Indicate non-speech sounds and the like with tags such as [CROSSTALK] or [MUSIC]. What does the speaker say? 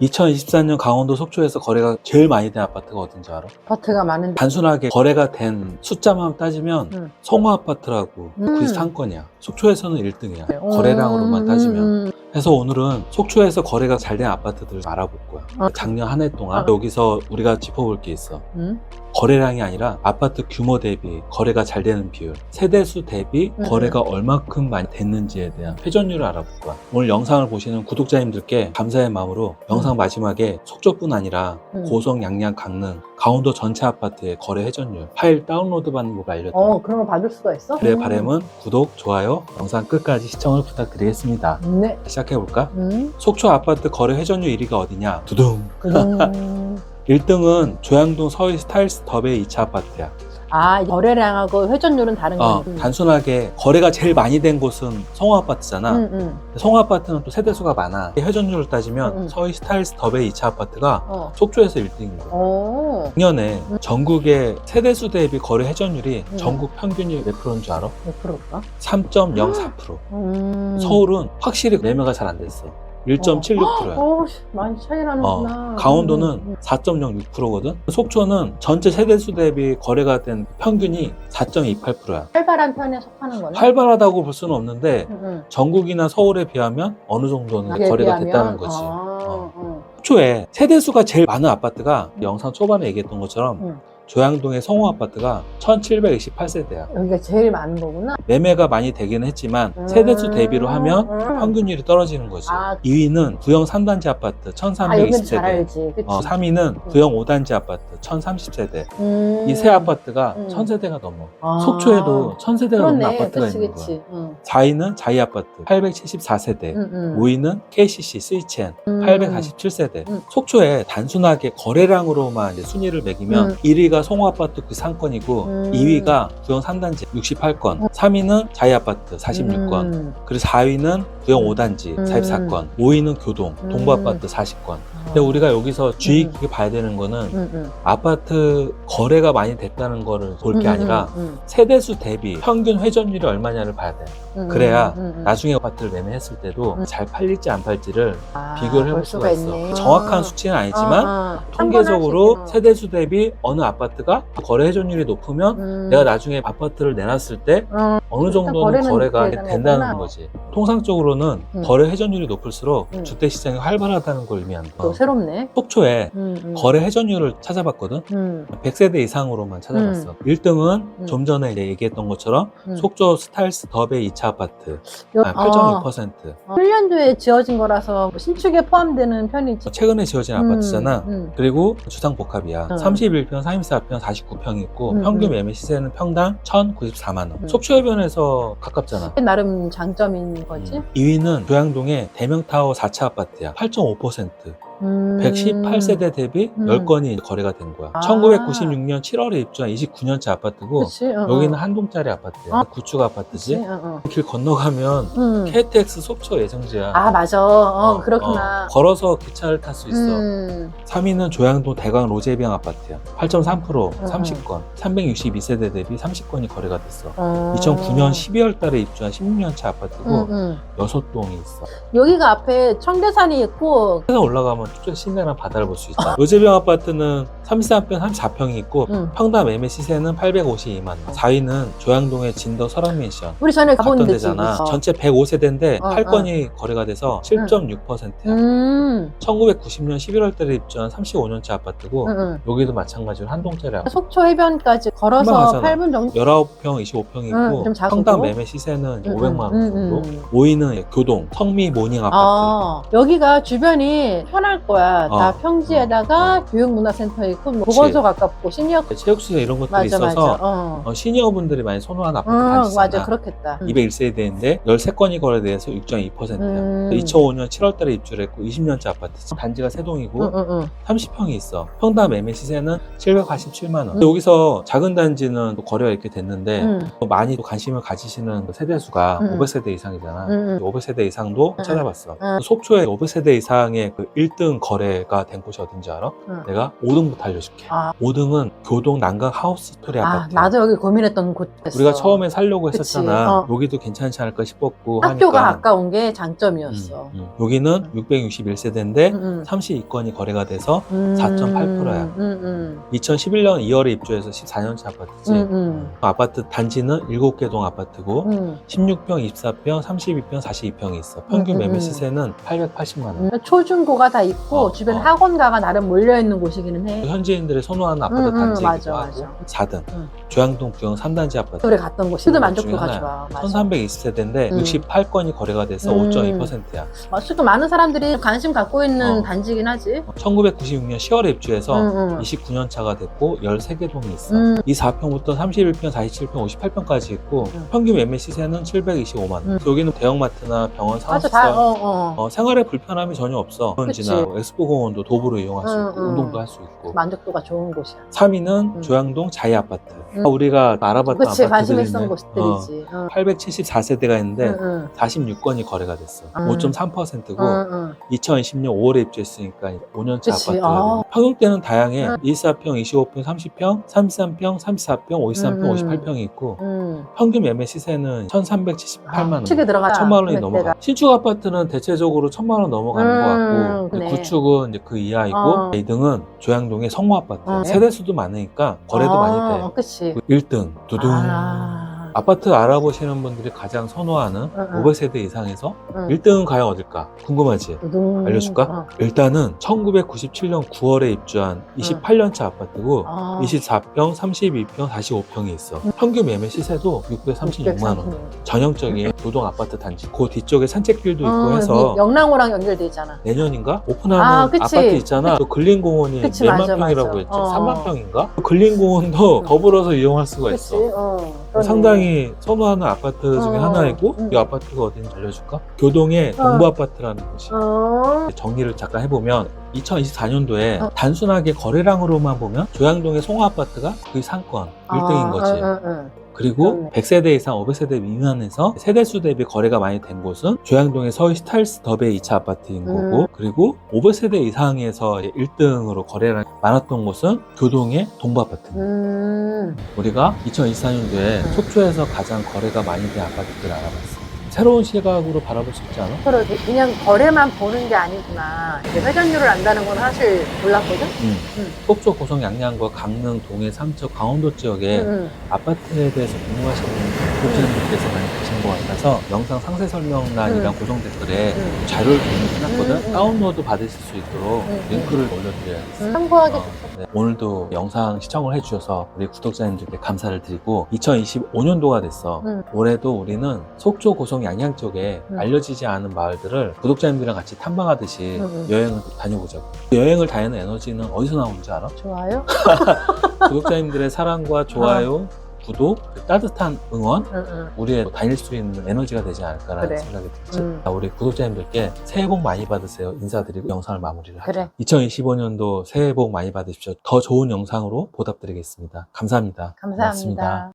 2024년 강원도 속초에서 거래가 제일 많이 된 아파트가 어딘지 알아? 아파트가 많은데. 단순하게 거래가 된 숫자만 따지면 음. 송화 아파트라고 음. 그 상권이야. 속초에서는 1등이야. 음, 거래량으로만 따지면. 음, 그래서 오늘은 속초에서 거래가 잘 된 아파트들 알아볼 거야. 어. 작년 한 해 동안 어. 여기서 우리가 짚어볼 게 있어. 음. 거래량이 아니라 아파트 규모 대비 거래가 잘 되는 비율, 세대수 대비 음. 거래가 얼마큼 많이 됐는지에 대한 회전율을 알아볼 거야. 오늘 영상을 보시는 구독자님들께 감사의 마음으로 영상 마지막에 속초뿐 아니라 음. 고성, 양양, 강릉, 강원도 전체 아파트의 거래 회전율 파일 다운로드 받는 법 알려드립니다. 어, 그런 거 받을 수가 있어? 그의 음. 바람은 구독, 좋아요, 영상 끝까지 시청을 부탁드리겠습니다. 네. 시작해볼까? 음. 속초 아파트 거래 회전율 1위가 어디냐? 두둥! 음. 1등은 [LAUGHS] 조양동 서희 스타일스 더베이 2차 아파트야. 아, 거래량하고 회전율은 다른 어, 거지. 단순하게 거래가 제일 많이 된 곳은 성호 아파트잖아. 음, 음. 성호 아파트는 또 세대수가 많아. 회전율을 따지면 음, 음. 서희 스타일스 더베이 2차 아파트가 어. 속초에서 1등인 거야. 오. 작년에 음. 전국의 세대수 대비 거래 회전율이 음. 전국 평균이 몇 프로인 줄 알아? 몇 프로일까? 3.04%. 음. 서울은 확실히 매매가 잘 안 됐어. 1.76%야. 오, 많이 차이 나는구나. 어, 강원도는 음, 음. 4.06%거든. 속초는 전체 세대수 대비 거래가 된 평균이 4.28%야. 활발한 편에 속하는 거네. 활발하다고 볼 수는 없는데 음, 음. 전국이나 서울에 비하면 어느 정도는 거래가 비하면? 됐다는 거지. 아, 어. 어. 속초에 세대수가 제일 많은 아파트가 영상 초반에 얘기했던 것처럼 음. 조양동의 성호 아파트가 1728세대야. 여기가 제일 많은 거구나. 매매가 많이 되기는 했지만 음. 세대수 대비로 하면 음. 평균율이 떨어지는 거지. 아. 2위는 구형 3단지 아파트 아, 여기는 잘 1320세대. 알지. 그치? 어, 3위는 구형 5단지 아파트 1030세대. 음. 이세 아파트가 음. 1000세대가 넘어. 아. 속초에도 1000세대가 넘는. 아파트가 그치, 있는 그치. 거야. 응. 4위는 자이 아파트 874세대. 응, 응. 5위는 KCC 스위첸 음. 847세대. 음. 속초에 단순하게 거래량으로만 순위를 매기면 음. 1위가 송호 아파트 그 상권이고 음. 2위가 구형 3단지 68건, 3위는 자이 아파트 46건, 음. 그리고 4위는 구형 음. 5단지 음. 44건, 5위는 교동 음. 동부 아파트 40건. 근데 우리가 여기서 주의 음. 깊게 봐야 되는 거는 응, 응. 아파트 거래가 많이 됐다는 거를 볼게 응, 아니라 응, 세대수 대비 평균 회전율이 얼마냐를 봐야 돼. 응, 그래야. 나중에 아파트를 매매했을 때도 음. 잘 팔릴지 안 팔지를 아, 비교를 해볼 볼 수가 있어. 있네. 정확한 아. 수치는 아니지만 아, 아. 통계적으로. 세대수 대비 어느 아파트 가 거래 회전율이 높으면 음. 내가 나중에 아파트를 내놨을 때 어, 일단 정도는 거래가 된다는 거구나. 거지. 통상적으로는 음. 거래 회전율이 높을수록 음. 주택 시장이 활발하다는 걸 의미한다. 또 새롭네. 속초에 음, 음. 거래 회전율을 찾아봤거든. 음, 100세대 이상으로만 찾아봤어. 1등은 음. 좀 전에 얘기했던 것처럼 음. 속초 스타일스 더베이 2차 아파트 여- 아, 아, 8.6%. 어, 1년도에 지어진 거라서 뭐 신축에 포함되는 편이지. 최근에 지어진 아파트잖아. 음, 그리고 주상복합이야. 음. 31평, 34평, 49평이 있고 음, 평균 음. 매매 시세는 평당 1,094만 원. 음. 속초해변에서 가깝잖아. 음. 나름 장점인 거지. 2위는 조양동의 대명타워 4차 아파트야. 8.5%. 음. 118세대 대비 음. 10건이 거래가 된 거야. 아. 1996년 7월에 입주한 29년차 아파트고 그치? 어, 여기는 어. 한 동짜리 아파트야. 어? 구축 아파트지. 어, 어. 길 건너가면 음. KTX 속초 예정지야. 아 맞아. 어, 어, 그렇구나. 어, 걸어서 기차를 탈 수 있어. 음. 3위는 조양동 대강 로제비앙 아파트야. 8.3% 음. 30건. 362세대 대비 30건이 거래가 됐어. 어. 2009년 12월 달에 입주한 16년차 아파트고 음, 음. 여섯 동이 있어. 여기가 앞에 청계산이 있고 그래서 올라가면 축제 시내랑 바다를 볼 수 있다. 로제비앙 아파트는 33평, 34평이 있고 음. 평당 매매 시세는 852만 원. 4위는 조양동의 진더 설악맨션. 우리 전에 가본. 데잖아. 어. 전체 105세대인데 어, 8건이 거래가 돼서 7.6%야. 음. 1990년 11월 달에 입주한 35년차 아파트고 음, 음. 여기도 마찬가지로 한 동짜리 아파트. 속초 해변까지 걸어서 가잖아. 8분 정도. 19평, 25평이 음, 있고 좀 작고. 평당 매매 시세는 음, 500만 원 음, 정도. 음. 5위는 교동, 성미 모닝 아파트. 아, 여기가 주변이 편할 거야. 다 어. 평지에다가 교육문화센터 있고, 뭐 보건소 가깝고, 시니어. 체육시설 이런 것들이 맞아, 있어서 맞아. 어. 어, 시니어분들이 많이 선호하는 아파트 응, 단지잖아. 맞아, 그렇겠다. 201세대인데 13건이 거래돼서 6.2%야. 음. 2005년 7월달에 입주를 했고 20년차 아파트. 단지가 세 동이고 응, 응, 응. 30평이 있어. 평당 매매 시세는 787만 원. 음. 여기서 작은 단지는 또 거래가 이렇게 됐는데 응. 또 많이 또 관심을 가지시는 그 세대 수가 음. 500세대 이상이잖아. 음, 음. 500세대 이상도 음. 찾아봤어. 음. 속초에 500세대 이상의 그 1등 1등 거래가 된 곳이 어딘지 알아? 응. 내가 5등부터 알려줄게. 아, 5등은 교동 난강 하우스 스토리 아, 아파트. 나도 여기 고민했던 곳이었어. 우리가 처음에 살려고 그치, 했었잖아. 어. 여기도 괜찮지 않을까 싶었고 학교가 하니까. 가까운 게 장점이었어. 음, 음. 여기는 661세대인데 음, 음. 32건이 거래가 돼서 음, 4.8%야. 음, 음. 2011년 2011년 2월에 입주해서 14년차 아파트지. 음, 음. 아파트 단지는 7개 동 아파트고 음. 16평, 24평, 32평, 42평이 있어. 평균 음, 음, 매매 음. 시세는 880만 원. 음. 초중고가 다 있고 어, 주변 어. 학원가가 나름 몰려 있는 곳이기는 해. 현지인들이 선호하는 아파트 음, 음, 단지이기도 맞아, 하고 맞아. 4등 음. 조양동 부영 3단지 아파트 우리 갔던 곳이. 들 만족도가 좋아. 맞아. 1320세대인데 음. 68건이 거래가 돼서 음. 5.2%야 어쨌든 많은 사람들이 관심 갖고 있는 어. 단지긴 하지. 1996년 10월에 입주해서 음, 음. 29년 차가 됐고 13개 동이 있어 음. 이 4평부터 31평, 47평, 58평까지 있고 음. 평균 매매 시세는 725만 원 음. 여기는 대형마트나 병원, 상업시설 다, 어, 어. 어, 생활에 불편함이 전혀 없어. 현지나 엑스포 공원도 도보로 이용할 수 음, 있고 음. 운동도 할 수 있고. 만족도가 좋은 곳이야. 3위는 음. 조양동 자이 아파트. 음. 우리가 알아봤던 그치, 관심 있네. 곳들이지. 어. 874세대가 있는데 응, 응. 46건이 거래가 됐어. 음. 5.3%고 응, 응. 2020년 5월에 입주했으니까 5년차 그치, 아파트가 아. 돼. 평형대는 다양해. 음. 24평, 25평, 30평, 33평, 34평, 53평, 음. 58평이 있고 응. 평균 매매 시세는 1,378만 원. 축에 들어가. 천만 원이 금액대가. 넘어가. 신축 아파트는 대체적으로 천만 원 넘어가는 음, 것 같고 그래. 구축은 이제 그 이하이고 어. 2등은 조양동의 성모 아파트. 어. 세대 수도 많으니까 거래도 아, 많이 돼. 그치. 1등 두둥. 아. 아파트 알아보시는 분들이 가장 선호하는 응, 응. 500세대 이상에서 응. 1등은 과연 어딜까? 궁금하지? 두둥. 알려줄까? 어. 일단은 1997년 9월에 입주한 28년차 아파트고 아. 24평, 32평, 45평이 있어. 평균 매매 시세도 636만 원. 630. 전형적인 교동 아파트 단지. 그 뒤쪽에 산책길도 있고 어, 해서 영랑호랑 연결돼 있잖아. 내년인가 오픈하는 아, 아, 그치. 파트 있잖아. 그 근린공원이 그치, 몇만 맞아, 평이라고 맞아. 했지? 어. 3만 평인가? 그 근린공원도 음. 더불어서 이용할 수가 그치. 있어. 어. 그러네. 상당히 선호하는 아파트 중에 어. 하나이고 음. 이 아파트가 어딘지 알려줄까? 교동의 어. 동부 아파트라는 곳이 어. 정리를 잠깐 해보면 2024년도에 어. 단순하게 거래량으로만 보면 조양동의 송화 아파트가 거의 상권 1등인 아, 거지. 응, 응, 응. 그리고 그렇네. 100세대 이상 500세대 미만에서 세대수 대비 거래가 많이 된 곳은 조양동의 서희 스타일스 더베 2차 아파트인 음. 거고 그리고 500세대 이상에서 1등으로 거래량이 많았던 곳은 교동의 동부 아파트. 음. 우리가 2024년도에 음. 속초에서 가장 거래가 많이 된 아파트들을 알아봤어. 새로운 시각으로 바라볼 수 있지 않아? 그러게. 그냥 거래만 보는 게 아니구나. 이제 회전율을 안다는 건 사실 몰랐거든? 응. 음. 속초, 고성, 양양과 강릉, 동해, 삼척, 강원도 지역에 응, 응. 아파트에 대해서 궁금하시는 구독자님들께서 많이 계신 것 같아서 영상 상세 설명란이랑 음. 고정 댓글에 음. 자료를 공유 해놨거든. 음, 음. 다운로드 받으실 수 있도록 음, 음. 링크를 올려드려야겠어. 음. 참고하기 어, 네. 오늘도 영상 시청을 해주셔서 우리 구독자님들께 감사를 드리고 2025년도가 됐어. 음. 올해도 우리는 속초, 고성, 양양 쪽에 음. 알려지지 않은 마을들을 구독자님들이랑 같이 탐방하듯이 음, 음. 여행을 다녀보자고. 여행을 다니는 에너지는 어디서 나오는지 알아? 좋아요? [LAUGHS] 구독자님들의 사랑과 좋아요, 구독, 그 따뜻한 응원, 응, 응. 우리의 다닐 수 있는 에너지가 되지 않을까라는 그래. 생각이 들지. 음. 자, 우리 구독자님들께 새해 복 많이 받으세요. 인사드리고 영상을 마무리를 하죠. 그래. 2025년도 새해 복 많이 받으십시오. 더 좋은 영상으로 보답드리겠습니다. 감사합니다. 감사합니다. 고맙습니다.